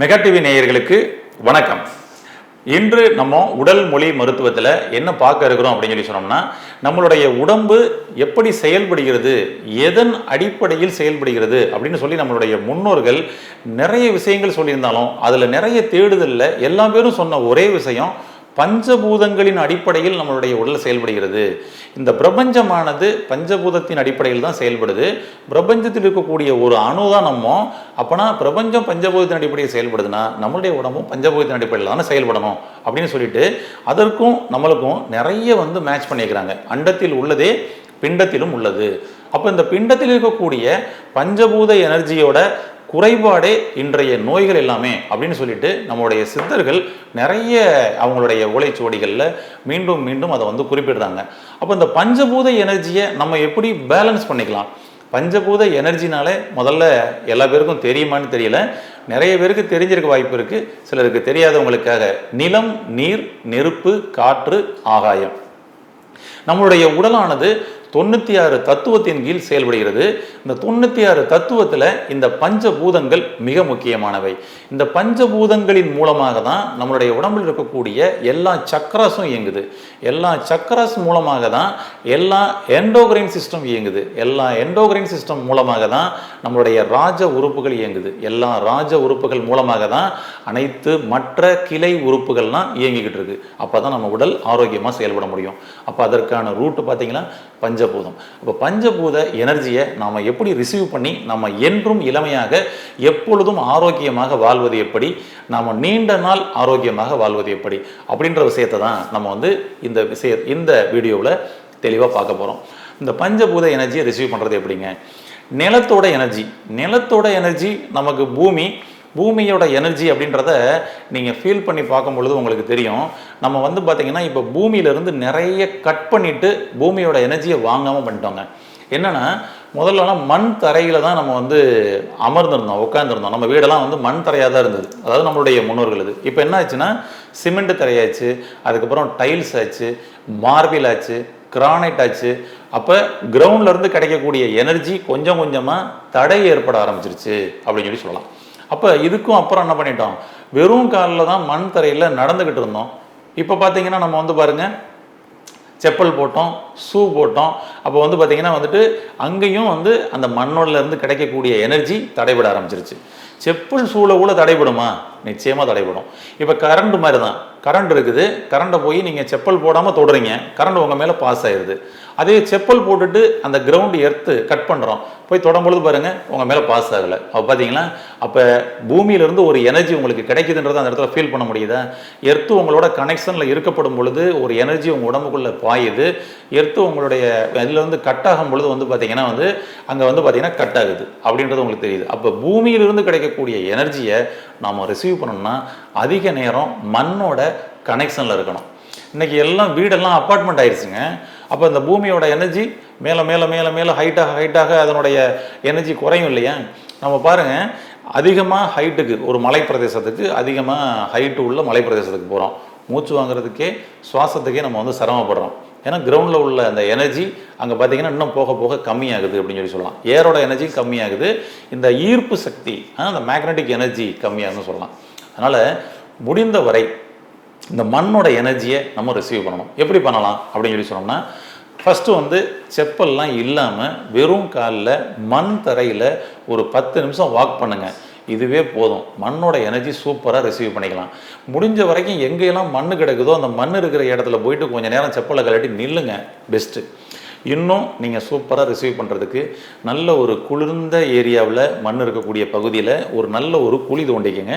Mega TV நேயர்களுக்கு வணக்கம். இன்று நம்ம உடல் மொழி மருத்துவத்தில் என்ன பார்க்க இருக்கிறோம் அப்படின்னு சொல்லி சொன்னோம்னா நம்மளுடைய உடம்பு எப்படி செயல்படுகிறது எதன் அடிப்படையில் செயல்படுகிறது அப்படின்னு சொல்லி நம்மளுடைய முன்னோர்கள் நிறைய விஷயங்கள் சொல்லியிருந்தாலும் அதில் நிறைய தேடுதலில் எல்லா பேரும் சொன்ன ஒரே விஷயம் பஞ்சபூதங்களின் அடிப்படையில் நம்மளுடைய உடல் செயல்படுகிறது. இந்த பிரபஞ்சமானது பஞ்சபூதத்தின் அடிப்படையில் தான் செயல்படுது. பிரபஞ்சத்தில் இருக்கக்கூடிய ஒரு அணு தான் நம்ம. அப்போனா பிரபஞ்சம் பஞ்சபூதத்தின் அடிப்படையில் செயல்படுதுன்னா நம்மளுடைய உடம்பும் பஞ்சபூதத்தின் அடிப்படையில் தானே செயல்படணும் அப்படின்னு சொல்லிட்டு அதற்கும் நம்மளுக்கும் நிறைய வந்து மேட்ச் பண்ணியிருக்கிறாங்க அண்டத்தில் உள்ளதே பிண்டத்திலும் உள்ளது. அப்போ இந்த பிண்டத்தில் இருக்கக்கூடிய பஞ்சபூத எனர்ஜியோட குறைபாடே இன்றைய நோய்கள் எல்லாமே அப்படின்னு சொல்லிட்டு நம்மளுடைய சித்தர்கள் நிறைய அவங்களுடைய ஓலைச்சுவடிகளில் மீண்டும் மீண்டும் அதை வந்து குறிப்பிடுறாங்க. அப்போ இந்த பஞ்சபூத எனர்ஜியை நம்ம எப்படி பேலன்ஸ் பண்ணிக்கலாம்? பஞ்சபூத எனர்ஜினாலே முதல்ல எல்லா பேருக்கும் தெரியுமான்னு தெரியல. நிறைய பேருக்கு தெரிஞ்சிருக்க வாய்ப்பு இருக்குது சிலருக்கு தெரியாதவங்களுக்காக நிலம் நீர் நெருப்பு காற்று ஆகாயம். நம்மளுடைய உடலானது தொண்ணூற்றி ஆறு தத்துவத்தின் கீழ் செயல்படுகிறது. இந்த தொண்ணூற்றி ஆறு தத்துவத்தில் இந்த பஞ்சபூதங்கள் மிக முக்கியமானவை. இந்த பஞ்சபூதங்களின் மூலமாக தான் நம்மளுடைய உடம்பில் இருக்கக்கூடிய எல்லா சக்கராஸும் இயங்குது. எல்லா சக்கராஸ் மூலமாக தான் எல்லா எண்டோகிரைன் சிஸ்டம் இயங்குது. எல்லா எண்டோகிரைன் சிஸ்டம் மூலமாக தான் நம்மளுடைய ராஜ உறுப்புகள் இயங்குது. எல்லா ராஜ உறுப்புகள் மூலமாக தான் அனைத்து மற்ற கிளை உறுப்புகள்லாம் இயங்கிக்கிட்டு இருக்கு. அப்போ தான் நம்ம உடல் ஆரோக்கியமாக செயல்பட முடியும். அப்போ அதற்கான ரூட்டு பார்த்தீங்கன்னா பஞ்ச பஞ்சபூதம். அப்போ பஞ்சபூத எனர்ஜியை நாம் எப்படி ரிசீவ் பண்ணி நம்ம என்றும் இளமையாக எப்பொழுதும் ஆரோக்கியமாக வாழ்வது எப்படி நாம் நீண்ட நாள் ஆரோக்கியமாக வாழ்வது எப்படி அப்படின்ற விஷயத்தை தான் நம்ம வந்து இந்த விஷய இந்த வீடியோவில் தெளிவாக பார்க்க போகிறோம் இந்த பஞ்சபூத எனர்ஜியை ரிசீவ் பண்ணுறது எப்படிங்க? நிலத்தோட எனர்ஜி. நிலத்தோட எனர்ஜி நமக்கு பூமி பூமியோட எனர்ஜி அப்படின்றத நீங்கள் ஃபீல் பண்ணி பார்க்கும் பொழுது உங்களுக்கு தெரியும். நம்ம வந்து பார்த்திங்கன்னா இப்போ பூமியிலேருந்து நிறைய கட் பண்ணிவிட்டு பூமியோட எனர்ஜியை வாங்காமல் பண்ணிட்டோங்க. என்னென்னா முதல்லலாம் மண் தரையில் தான் நம்ம வந்து அமர்ந்திருந்தோம் உட்காந்துருந்தோம் நம்ம வீடெல்லாம் வந்து மண் தரையாக தான் இருந்தது. அதாவது நம்மளுடைய முன்னோர்கள் இது. இப்போ என்ன ஆச்சுன்னா சிமெண்ட் தரையாச்சு அதுக்கப்புறம் டைல்ஸ் ஆச்சு மார்பிள் ஆச்சு கிரானைட் ஆச்சு. அப்போ கிரவுண்ட்லேருந்து கிடைக்கக்கூடிய எனர்ஜி கொஞ்சம் கொஞ்சமாக தடை ஏற்பட ஆரம்பிச்சிருச்சு அப்படின்னு சொல்லி சொல்லலாம். அப்போ இதுக்கும் அப்புறம் என்ன பண்ணிட்டோம்? வெறும் காலில் தான் மண் தரையில் நடந்துக்கிட்டு இருந்தோம். இப்போ பார்த்தீங்கன்னா நம்ம வந்து பாருங்கள் செப்பல் போட்டோம் ஷூ போட்டோம். அப்போ வந்து பார்த்திங்கன்னா வந்துட்டு அங்கேயும் வந்து அந்த மண்ணோடலேருந்து கிடைக்கக்கூடிய எனர்ஜி தடைபட ஆரம்பிச்சிருச்சு. செப்பல் ஷூவில் கூட தடைபடுமா? நிச்சயமாக தடைபடும். இப்போ கரண்ட் மாதிரி தான் கரண்ட் இருக்குது. கரண்ட்டை போய் நீங்கள் செப்பல் போடாமல் தொடுறீங்க. கரண்ட் உங்கள் மேலே பாஸ் ஆயிடுது அதே செப்பல் போட்டுட்டு அந்த கிரவுண்ட் எர்த்து கட் பண்ணுறோம் போய் தொடம்பொழுது பாருங்கள் உங்கள் மேலே பாஸ் ஆகலை. அப்போ பார்த்தீங்களா அப்போ பூமியிலேருந்து ஒரு எனர்ஜி உங்களுக்கு கிடைக்குதுன்றது அந்த இடத்துல ஃபீல் பண்ண முடியுதா? எர்த்து உங்களோட கனெக்ஷனில் இருக்கப்படும் பொழுது ஒரு எனர்ஜி உங்கள் உடம்புக்குள்ளே பாயுது. எர்த்து உங்களுடைய இதிலேருந்து கட் ஆகும் பொழுது வந்து பார்த்தீங்கன்னா வந்து அங்கே வந்து பார்த்தீங்கன்னா கட் ஆகுது. அப்படின்றது உங்களுக்கு தெரியுது. அப்போ பூமியிலிருந்து கிடைக்கக்கூடிய எனர்ஜியை நாம் ரிசீவ் பண்ணோம்னா அதிக நேரம் மண்ணோட கனெக்ஷனில் இருக்கணும். இன்றைக்கி எல்லாம் வீடெல்லாம் அப்பார்ட்மெண்ட் ஆயிடுச்சுங்க அப்போ இந்த பூமியோட எனர்ஜி மேலே மேலே மேலே மேலே ஹைட்டாக ஹைட்டாக அதனுடைய எனர்ஜி குறையும் இல்லையா? நம்ம பாருங்கள் அதிகமாக ஹைட்டுக்கு ஒரு மலை பிரதேசத்துக்கு அதிகமாக ஹைட்டு உள்ள மலை பிரதேசத்துக்கு போகிறோம் மூச்சு வாங்குறதுக்கே சுவாசத்துக்கே நம்ம வந்து சிரமப்படுறோம். ஏன்னா கிரவுண்டில் உள்ள அந்த எனர்ஜி அங்கே பார்த்தீங்கன்னா இன்னும் போக போக கம்மியாகுது அப்படின்னு சொல்லி சொல்லலாம். ஏரோட எனர்ஜி கம்மியாகுது. இந்த ஈர்ப்பு சக்தி அந்த மேக்னெட்டிக் எனர்ஜி கம்மியாகுதுன்னு சொல்லலாம். அதனால் முடிந்த வரை இந்த மண்ணோட எனர்ஜியை நம்ம ரிசீவ் பண்ணணும். எப்படி பண்ணலாம்? அப்படின்னு சொல்லி சொன்னோம்னா ஃபஸ்ட்டு வந்து செப்பல்லாம் இல்லாமல் வெறும் காலில் மண் தரையில் ஒரு பத்து நிமிஷம் வாக் பண்ணுங்கள் இதுவே போதும். மண்ணோட எனர்ஜி சூப்பராக ரிசீவ் பண்ணிக்கலாம். முடிஞ்ச வரைக்கும் எங்கெல்லாம் மண் கிடக்குதோ அந்த மண் இருக்கிற இடத்துல போயிட்டு கொஞ்சம் நேரம் செப்பலை கழட்டி நில்லுங்க. பெஸ்ட்டு இன்னும் நீங்கள் சூப்பராக ரிசீவ் பண்ணுறதுக்கு நல்ல ஒரு குளிர்ந்த ஏரியாவில் மண் இருக்கக்கூடிய பகுதியில் ஒரு நல்ல ஒரு குழி தோண்டிக்கங்க.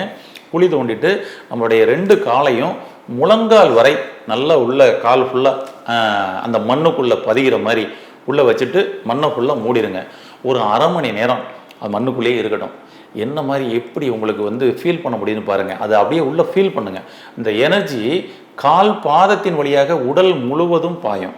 குழி தோண்டிட்டு நம்மளுடைய ரெண்டு காலையும் முழங்கால் வரை நல்லா உள்ள கால் ஃபுல்லாக அந்த மண்ணுக்குள்ளே பதிகிற மாதிரி உள்ளே வச்சுட்டு மண்ணை ஃபுல்லாக மூடிடுங்க ஒரு அரை மணி நேரம் அது மண்ணுக்குள்ளேயே இருக்கட்டும். என்ன மாதிரி எப்படி உங்களுக்கு வந்து ஃபீல் பண்ண முடியும்னு பாருங்கள் அதை அப்படியே உள்ளே ஃபீல் பண்ணுங்கள் இந்த எனர்ஜி கால் பாதத்தின் வழியாக உடல் முழுவதும் பாயும்.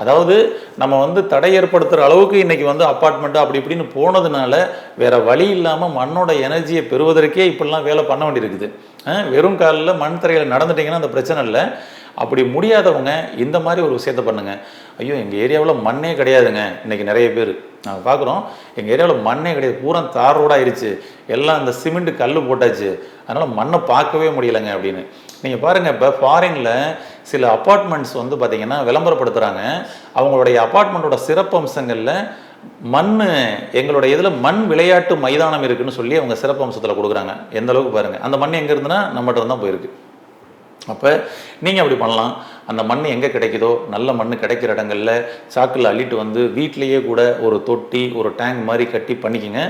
அதாவது நம்ம வந்து தடை ஏற்படுத்துகிற அளவுக்கு இன்றைக்கி வந்து அப்பார்ட்மெண்ட்டு அப்படி இப்படின்னு போனதுனால வேறு வழி இல்லாமல் மண்ணோட எனர்ஜியை பெறுவதற்கே இப்படிலாம் வேலை பண்ண வேண்டியிருக்குது. வெறும் காலில் மண் தரையில் நடந்துட்டிங்கன்னா அந்த பிரச்சனை இல்லை. அப்படி முடியாதவங்க இந்த மாதிரி ஒரு விஷயத்த பண்ணுங்கள் ஐயோ எங்கள் ஏரியாவில் மண்ணே கிடையாதுங்க. இன்னைக்கு நிறைய பேர். நாங்கள் பார்க்குறோம் எங்கள் ஏரியாவில் மண்ணே கிடையாது. பூரா தார் ரோடு எல்லாம் அந்த சிமெண்ட் கல் போட்டாச்சு. அதனால் மண்ணை பார்க்கவே முடியலைங்க அப்படின்னு. நீங்கள் பாருங்கள் இப்போ ஃபாரினில் சில அப்பார்ட்மெண்ட்ஸ் வந்து பார்த்திங்கன்னா விளம்பரப்படுத்துகிறாங்க அவங்களுடைய அப்பார்ட்மெண்ட்டோட சிறப்பம்சங்களில் மண் எங்களுடைய இதில் மண் விளையாட்டு மைதானம் இருக்குன்னு சொல்லி அவங்க சிறப்பம்சத்தில் கொடுக்குறாங்க. எந்த அளவுக்கு பாருங்கள் அந்த மண் எங்கே இருந்துன்னா நம்மகிட்ட தான் போயிருக்கு. அப்போ நீங்கள் அப்படி பண்ணலாம். அந்த மண் எங்கே கிடைக்குதோ நல்ல மண் கிடைக்கிற இடங்களில் சாக்கில் அள்ளிட்டு வந்து வீட்டிலேயே கூட ஒரு தொட்டி ஒரு டேங்க் மாதிரி கட்டி பண்ணிக்கோங்க.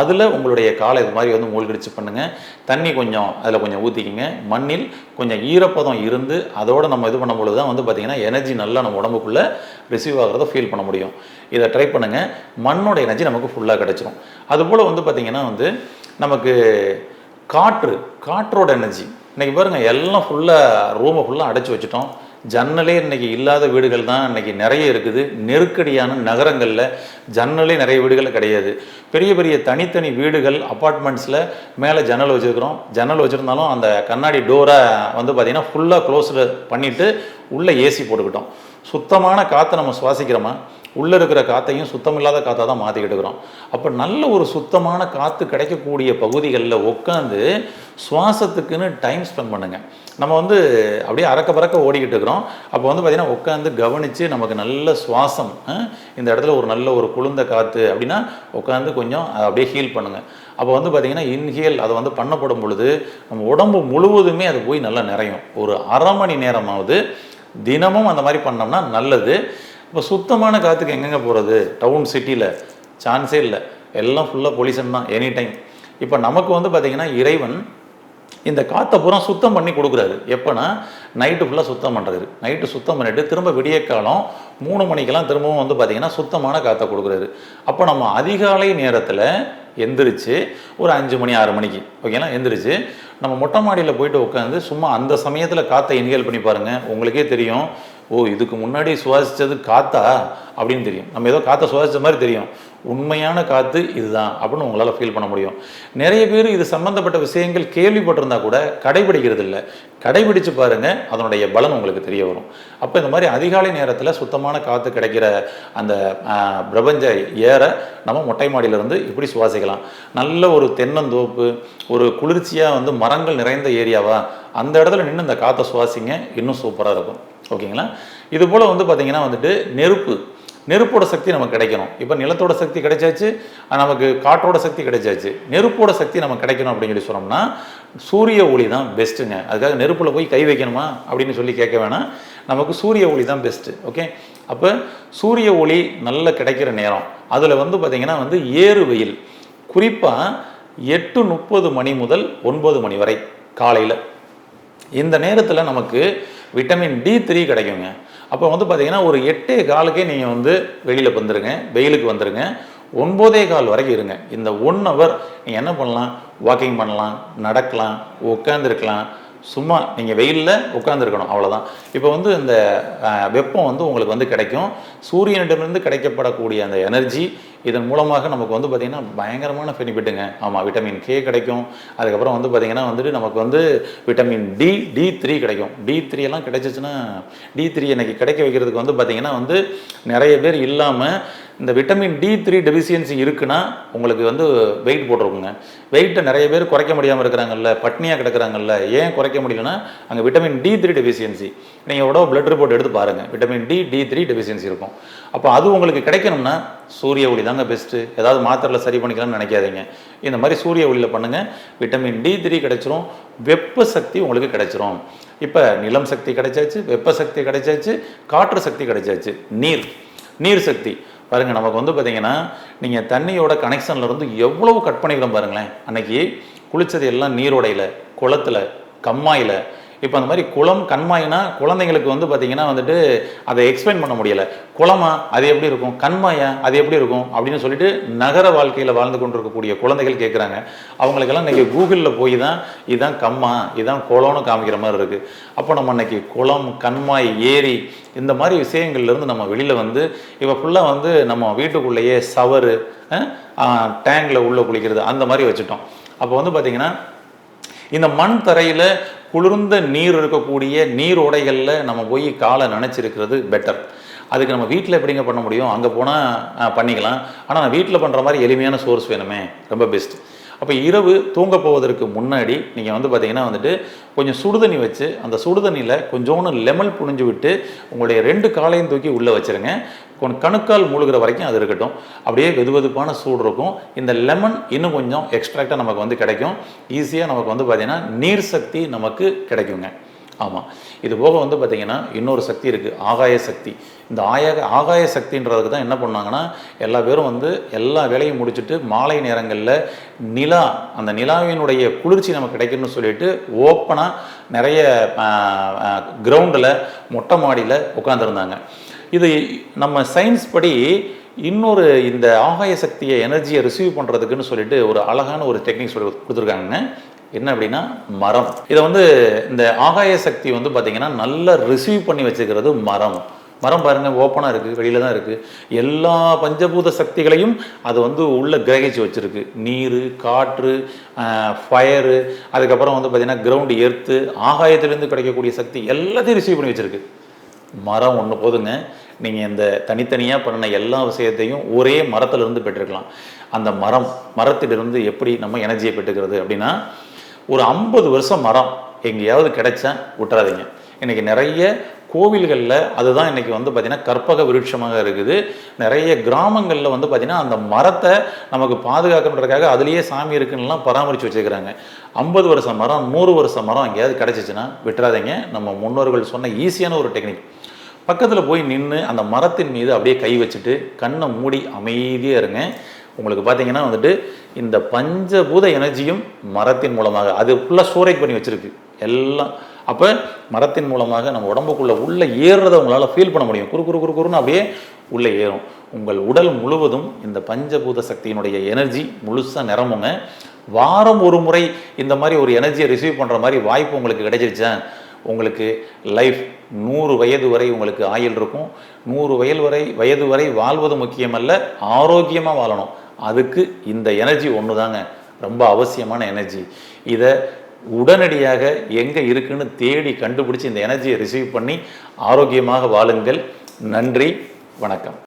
அதில் உங்களுடைய காலை இது மாதிரி வந்து மூழ்கடிச்சு பண்ணுங்கள் தண்ணி கொஞ்சம் அதில் கொஞ்சம் ஊற்றிக்கிங்க மண்ணில் கொஞ்சம் ஈரப்பதம் இருந்து அதோடு நம்ம இது பண்ணும்பொழுது தான் வந்து பார்த்திங்கன்னா எனர்ஜி நல்லா நம்ம உடம்புக்குள்ளே ரிசீவ் ஆகிறத ஃபீல் பண்ண முடியும். இதை ட்ரை பண்ணுங்கள் மண்ணோட எனர்ஜி நமக்கு ஃபுல்லாக கிடச்சிரும். அதுபோல் வந்து பார்த்திங்கன்னா வந்து நமக்கு காற்று காற்றோட எனர்ஜி இன்றைக்கி பாருங்கள் எல்லாம் ஃபுல்லாக ரூமை ஃபுல்லாக அடைச்சி வச்சுட்டோம். ஜன்னலே இன்னைக்கு இல்லாத வீடுகள் தான் இன்றைக்கி நிறைய இருக்குது. நெருக்கடியான நகரங்களில் ஜன்னலே நிறைய வீடுகள் கிடையாது. பெரிய பெரிய தனித்தனி வீடுகள் அப்பார்ட்மெண்ட்ஸில் மேலே ஜன்னல் வச்சுருக்கிறோம். ஜன்னல் வச்சுருந்தாலும் அந்த கண்ணாடி டோரை வந்து பார்த்திங்கன்னா ஃபுல்லாக க்ளோஸில் பண்ணிவிட்டு உள்ளே ஏசி போட்டுக்கிட்டோம். சுத்தமான காற்றை நம்ம சுவாசிக்கிறோமா? உள்ளே இருக்கிற காற்றையும் சுத்தமில்லாத காற்றாக தான் மாற்றிக்கிட்டு இருக்கிறோம் அப்போ நல்ல ஒரு சுத்தமான காற்று கிடைக்கக்கூடிய பகுதிகளில் உட்காந்து சுவாசத்துக்குன்னு டைம் ஸ்பெண்ட் பண்ணுங்கள் நம்ம வந்து அப்படியே அறக்க பறக்க ஓடிக்கிட்டு இருக்கிறோம். அப்போ வந்து பார்த்திங்கன்னா உட்காந்து கவனித்து நமக்கு நல்ல சுவாசம் இந்த இடத்துல ஒரு நல்ல ஒரு குளிர்ந்த காற்று அப்படின்னா உட்காந்து கொஞ்சம் அப்படியே ஹீல் பண்ணுங்கள் அப்போ வந்து பார்த்திங்கன்னா இன்ஹேல் அதை வந்து பண்ணப்படும் பொழுது நம்ம உடம்பு முழுவதுமே அது போய் நல்லா நிறையும். ஒரு அரை மணி நேரமாவது தினமும் அந்த மாதிரி பண்ணோம்னா நல்லது. இப்போ சுத்தமான காற்றுக்கு எங்கெங்கே போகிறது டவுன் சிட்டியில் சான்ஸே இல்லை. எல்லாம் ஃபுல்லாக பொல்யூஷன் தான் எனி டைம் இப்போ நமக்கு வந்து பார்த்திங்கன்னா இறைவன் இந்த காற்றை பூரா சுத்தம் பண்ணி கொடுக்குறாரு. எப்போனா நைட்டு ஃபுல்லாக சுத்தம் பண்ணுறாரு நைட்டு சுத்தம் பண்ணிவிட்டு திரும்ப விடிய காலம் மூணு மணிக்கெல்லாம் திரும்பவும் வந்து பார்த்திங்கன்னா சுத்தமான காற்றை கொடுக்குறாரு. அப்போ நம்ம அதிகாலை நேரத்தில் எந்திரிச்சு ஒரு அஞ்சு மணி ஆறு மணிக்கு ஓகேங்களா எந்திரிச்சு நம்ம மொட்டை மாடியில் போயிட்டு உட்காந்து சும்மா அந்த சமயத்தில் காற்றை இன்ஹேல் பண்ணி பாருங்கள் உங்களுக்கே தெரியும். ஓ இதுக்கு முன்னாடி சுவாசித்தது காத்தா? அப்படின்னு தெரியும். நம்ம ஏதோ காற்றை சுவாசித்த மாதிரி தெரியும். உண்மையான காற்று இதுதான் அப்படின்னு உங்களால் ஃபீல் பண்ண முடியும். நிறைய பேர் இது சம்மந்தப்பட்ட விஷயங்கள் கேள்விப்பட்டிருந்தா கூட கடைபிடிக்கிறது இல்லை கடைபிடிச்சு பாருங்க அதனுடைய பலன் உங்களுக்கு தெரிய வரும். அப்போ இந்த மாதிரி அதிகாலை நேரத்தில் சுத்தமான காற்று கிடைக்கிற அந்த பிரபஞ்ச ஏற நம்ம மொட்டை மாடியிலிருந்து இப்படி சுவாசிக்கலாம். நல்ல ஒரு தென்னந்தோப்பு ஒரு குளிர்ச்சியாக வந்து மரங்கள் நிறைந்த ஏரியாவா அந்த இடத்துல நின்று இந்த காற்றை சுவாசிங்க இன்னும் சூப்பராக இருக்கும். ஓகேங்களா? இது போல் வந்து பார்த்திங்கன்னா வந்துட்டு நெருப்பு நெருப்போட சக்தி நமக்கு கிடைக்கணும். இப்போ நிலத்தோட சக்தி கிடைச்சாச்சு நமக்கு காற்றோட சக்தி கிடைச்சாச்சு. நெருப்போட சக்தி நமக்கு கிடைக்கணும் அப்படின்னு சொல்லி சொன்னோம்னா சூரிய ஒளி தான் பெஸ்ட்டுங்க அதுக்காக நெருப்பில் போய் கை வைக்கணுமா அப்படின்னு சொல்லி கேட்க வேணாம். நமக்கு சூரிய ஒளி தான் பெஸ்ட்டு ஓகே அப்போ சூரிய ஒளி நல்ல கிடைக்கிற நேரம். அதில் வந்து பார்த்திங்கன்னா வந்து ஏறு வெயில். குறிப்பாக எட்டு முப்பது மணி முதல் ஒன்பது மணி வரை காலையில். இந்த நேரத்தில் நமக்கு விட்டமின் டி த்ரீ கிடைக்குங்க. அப்போ வந்து பார்த்தீங்கன்னா ஒரு எட்டே காலுக்கே நீங்கள் வந்து வெளியில் வந்துடுங்க வெயிலுக்கு வந்துருங்க. ஒன்பதே கால் வரைக்கும் இருங்க. இந்த ஒன் ஹவர் நீங்கள் என்ன பண்ணலாம்? வாக்கிங் பண்ணலாம் நடக்கலாம் உட்காந்துருக்கலாம் சும்மா நீங்கள் வெயிலில் உட்காந்துருக்கணும் அவ்வளோதான் இப்போ வந்து இந்த வெப்பம் வந்து உங்களுக்கு வந்து கிடைக்கும். சூரியனிடமிருந்து கிடைக்கப்படக்கூடிய அந்த எனர்ஜி இதன் மூலமாக நமக்கு வந்து பார்த்திங்கன்னா பயங்கரமான பெனிஃபிட்டுங்க ஆமாம் விட்டமின் கே கிடைக்கும். அதுக்கப்புறம் வந்து பார்த்திங்கன்னா வந்துட்டு நமக்கு வந்து விட்டமின் டி டி த்ரீ கிடைக்கும். டி த்ரீ எல்லாம் கிடைச்சிச்சுன்னா டி த்ரீ எனக்கு கிடைக்க வைக்கிறதுக்கு வந்து பார்த்திங்கன்னா வந்து நிறைய பேர் இல்லாமல் இந்த விட்டமின் டி த்ரீ டெபிசியன்சி இருக்குன்னா உங்களுக்கு வந்து வெயிட் போட்டிருக்குங்க. வெயிட்டை நிறைய பேர் குறைக்க முடியாமல் இருக்கிறாங்கல்ல பட்னியாக கிடக்கிறாங்கல்ல ஏன் குறைக்க முடியலன்னா அங்கே விட்டமின் டி த்ரீ டெபிசியன்சி நீங்கள் உடம்பு பிளட் ரிப்போர்ட் எடுத்து பாருங்கள் vitamin D D three deficiency இருக்கும். அப்போ அது உங்களுக்கு கிடைக்கணும்னா சூரிய ஒளி தாங்க பெஸ்ட்டு ஏதாவது மாத்திரையில் சரி பண்ணிக்கலாம்னு நினைக்காதீங்க. இந்த மாதிரி சூரிய ஒளியில் பண்ணுங்கள் விட்டமின் டி த்ரீ கிடைச்சிரும். வெப்ப சக்தி உங்களுக்கு கிடைச்சிரும். இப்போ நிலம் சக்தி கிடைச்சாச்சு வெப்ப சக்தி கிடைச்சாச்சு காற்று சக்தி கிடைச்சாச்சு. நீர். நீர் சக்தி. பாருங்கள் நமக்கு வந்து பார்த்தீங்கன்னா நீங்கள் தண்ணியோட கனெக்ஷன்லேருந்து எவ்வளவு கட் பண்ணிக்கிறோம் பாருங்களேன். அன்னைக்கு குளித்தது எல்லாம் நீரோடையில் குளத்துல கம்மாயில் இப்போ அந்த மாதிரி குளம் கண்மாயினா குழந்தைங்களுக்கு வந்து பார்த்தீங்கன்னா வந்துட்டு அதை எக்ஸ்பிளைன் பண்ண முடியலை. குளமா அது எப்படி இருக்கும்? கண்மாயா அது எப்படி இருக்கும்? அப்படின்னு சொல்லிட்டு நகர வாழ்க்கையில் வாழ்ந்து கொண்டிருக்கக்கூடிய குழந்தைகள் கேட்குறாங்க அவங்களுக்கெல்லாம் இன்றைக்கி கூகுளில் போய் தான் இதுதான் கம்மா இதுதான் குளம்னு காமிக்கிற மாதிரி இருக்குது அப்போ நம்ம இன்னைக்கு குளம் கண்மாய் ஏரி இந்த மாதிரி விஷயங்கள்லேருந்து நம்ம வெளியில் வந்து இப்போ ஃபுல்லாக வந்து நம்ம வீட்டுக்குள்ளேயே சவரு டேங்கில் உள்ளே குளிக்கிறது அந்த மாதிரி வச்சுட்டோம். அப்போ வந்து பார்த்திங்கன்னா இந்த மண் தரையில் குளிர்ந்த நீர் இருக்கக்கூடிய நீர் உடைகளில் நம்ம போய் காலை நினச்சிருக்கிறது பெட்டர் அதுக்கு நம்ம வீட்டில் எப்படிங்க பண்ண முடியும்? அங்கே போனால் பண்ணிக்கலாம். ஆனால் நான் வீட்டில் பண்ணுற மாதிரி எளிமையான சோர்ஸ் வேணுமே. ரொம்ப பெஸ்ட் அப்போ இரவு தூங்க போவதற்கு முன்னாடி நீங்கள் வந்து பார்த்தீங்கன்னா வந்துட்டு கொஞ்சம் சுடுதண்ணி வச்சு அந்த சுடுதண்ணியில் கொஞ்சோண்டு லெமன் புழிஞ்சு விட்டு உங்களுடைய ரெண்டு காலையும் தூக்கி உள்ளே வச்சுருங்க. கொஞ்சம் கணுக்கால் மூழ்கிற வரைக்கும் அது இருக்கட்டும். அப்படியே வெதுவெதுப்பான சூடு இருக்கும். இந்த லெமன் இன்னும் கொஞ்சம் எக்ஸ்ட்ராக்டாக நமக்கு வந்து கிடைக்கும். ஈஸியாக நமக்கு வந்து பார்த்திங்கன்னா நீர் சக்தி நமக்கு கிடைக்குங்க. ஆமாம் இது போக வந்து பார்த்திங்கன்னா இன்னொரு சக்தி இருக்குது ஆகாய சக்தி. இந்த ஆய ஆகாய சக்தின்றதுக்கு தான் என்ன பண்ணாங்கன்னா எல்லா பேரும் வந்து எல்லா வேலையும் முடிச்சுட்டு மாலை நேரங்களில் நிலா அந்த நிலாவினுடைய குளிர்ச்சி நமக்கு கிடைக்கும்னு சொல்லிட்டு ஓப்பனாக நிறைய கிரவுண்டில் மொட்டை மாடியில் உட்காந்துருந்தாங்க இது நம்ம சயின்ஸ் படி இன்னொரு இந்த ஆகாய சக்தியை எனர்ஜியை ரிசீவ் பண்ணுறதுக்குன்னு சொல்லிட்டு ஒரு அழகான ஒரு டெக்னிக் சொல்லி கொடுத்துருக்காங்க என்ன அப்படின்னா மரம். இதை வந்து இந்த ஆகாய சக்தி வந்து பார்த்திங்கன்னா நல்லா ரிசீவ் பண்ணி வச்சுக்கிறது மரம். மரம் பாருங்கள் ஓப்பனாக இருக்குது வெளியில் தான் இருக்குது எல்லா பஞ்சபூத சக்திகளையும் அது வந்து உள்ளே கிரகிச்சு வச்சுருக்கு. நீர் காற்று ஃபயரு அதுக்கப்புறம் வந்து பார்த்திங்கன்னா கிரவுண்டு எர்த்து ஆகாயத்திலேருந்து கிடைக்கக்கூடிய சக்தி எல்லாத்தையும் ரிசீவ் பண்ணி வச்சுருக்கு. மரம் ஒன்று போதுங்க. நீங்கள் இந்த தனித்தனியாக பண்ணின எல்லா விஷயத்தையும் ஒரே மரத்திலிருந்து பெற்றுக்கலாம் அந்த மரம் மரத்திலிருந்து எப்படி நம்ம எனர்ஜியை பெற்றுக்கிறது அப்படின்னா ஒரு ஐம்பது வருஷம் மரம் எங்கேயாவது கிடைச்சா விட்டுறாதீங்க. இன்றைக்கி நிறைய கோவில்களில் அதுதான் இன்றைக்கி வந்து பார்த்திங்கன்னா கற்பக விருட்சமாக இருக்குது. நிறைய கிராமங்களில் வந்து பார்த்திங்கன்னா அந்த மரத்தை நமக்கு பாதுகாக்கணுன்றதுக்காக அதுலேயே சாமி இருக்குன்னுலாம் பராமரித்து வச்சுக்கிறாங்க ஐம்பது வருஷம் மரம் நூறு வருஷம் மரம் எங்கேயாவது கிடச்சிச்சின்னா விட்டுறாதீங்க. நம்ம முன்னோர்கள் சொன்ன ஈஸியான ஒரு டெக்னிக் பக்கத்தில் போய் நின்று அந்த மரத்தின் மீது அப்படியே கை வச்சுட்டு கண்ணை மூடி அமைதியாக இருங்க. உங்களுக்கு பார்த்தீங்கன்னா வந்துட்டு இந்த பஞ்சபூத எனர்ஜியும் மரத்தின் மூலமாக அது ஃபுல்லாக ஸ்டோரேஜ் பண்ணி வச்சுருக்கு. எல்லாம் அப்போ மரத்தின் மூலமாக நம்ம உடம்புக்குள்ளே உள்ளே ஏறுறதை உங்களால் ஃபீல் பண்ண முடியும். குறு குறு குறு குறுன்னு அப்படியே உள்ளே ஏறும். உங்கள் உடல் முழுவதும் இந்த பஞ்சபூத சக்தியினுடைய எனர்ஜி முழுசாக நிரம்புங்க. வாரம் ஒரு முறை இந்த மாதிரி ஒரு எனர்ஜியை ரிசீவ் பண்ணுற மாதிரி வாய்ப்பு உங்களுக்கு கிடைச்சிருச்சேன் உங்களுக்கு லைஃப் நூறு வயது வரை உங்களுக்கு ஆயுள் இருக்கும். நூறு வயது வரை வயது வரை வாழ்வது முக்கியமல்ல ஆரோக்கியமாக வாழணும். அதுக்கு இந்த எனர்ஜி ஒன்று தாங்க ரொம்ப அவசியமான எனர்ஜி. இதை உடனடியாக எங்கே இருக்குன்னு தேடி கண்டுபிடிச்சி இந்த எனர்ஜியை ரிசீவ் பண்ணி ஆரோக்கியமாக வாழுங்கள். நன்றி வணக்கம்.